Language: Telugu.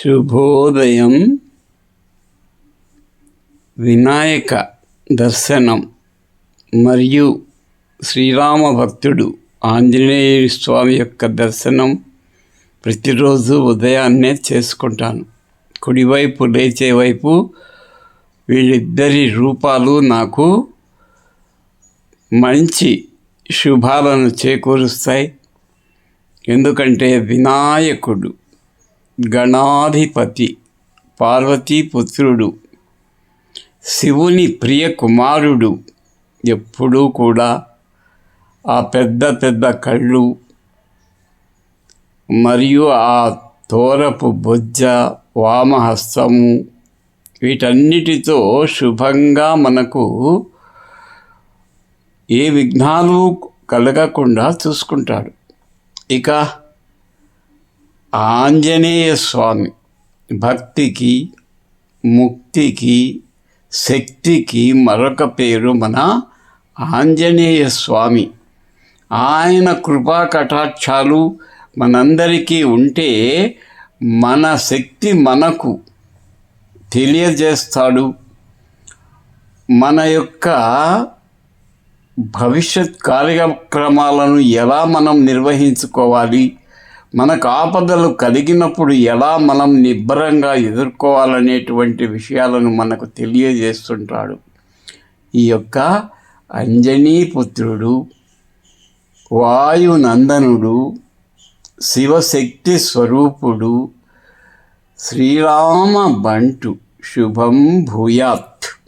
శుభోదయం. వినాయక దర్శనం మరియు శ్రీరామ భక్తుడు ఆంజనేయ స్వామి యొక్క దర్శనం ప్రతిరోజు ఉదయాన్నే చేసుకుంటాను. కుడివైపు లేచే వైపు వీళ్ళిద్దరి రూపాలు నాకు మంచి శుభాలను చేకూరుస్తాయి. ఎందుకంటే వినాయకుడు గణాధిపతి పార్వతీపుత్రుడు శివుని ప్రియ కుమారుడు ఎప్పుడూ కూడా ఆ పెద్ద పెద్ద కళ్ళు మరియు ఆ తోరపు బొజ్జ వామహస్తము వీటన్నిటితో శుభంగా మనకు ఏ విఘ్నాలు కలగకుండా చూసుకుంటాడు. ఇక ఆంజనేయ స్వామి భక్తికి ముక్తికి శక్తికి మరొక పేరు మన ఆంజనేయ స్వామి ఆయన కృపా కటాక్షాలు మనందరికీ ఉంటే మన శక్తి మనకు తెలియజేస్తాడు. మన యొక్క భవిష్యత్ కార్యక్రమాలను ఎలా మనం నిర్వహించుకోవాలి? మనకు ఆపదలు కలిగినప్పుడు ఎలా మనం నిబ్బరంగా ఎదుర్కోవాలనేటువంటి విషయాలను మనకు తెలియజేస్తుంటాడు. ఈ యొక్క అంజనీపుత్రుడు వాయునందనుడు శివశక్తి స్వరూపుడు శ్రీరామ బంటు శుభం భూయాత్.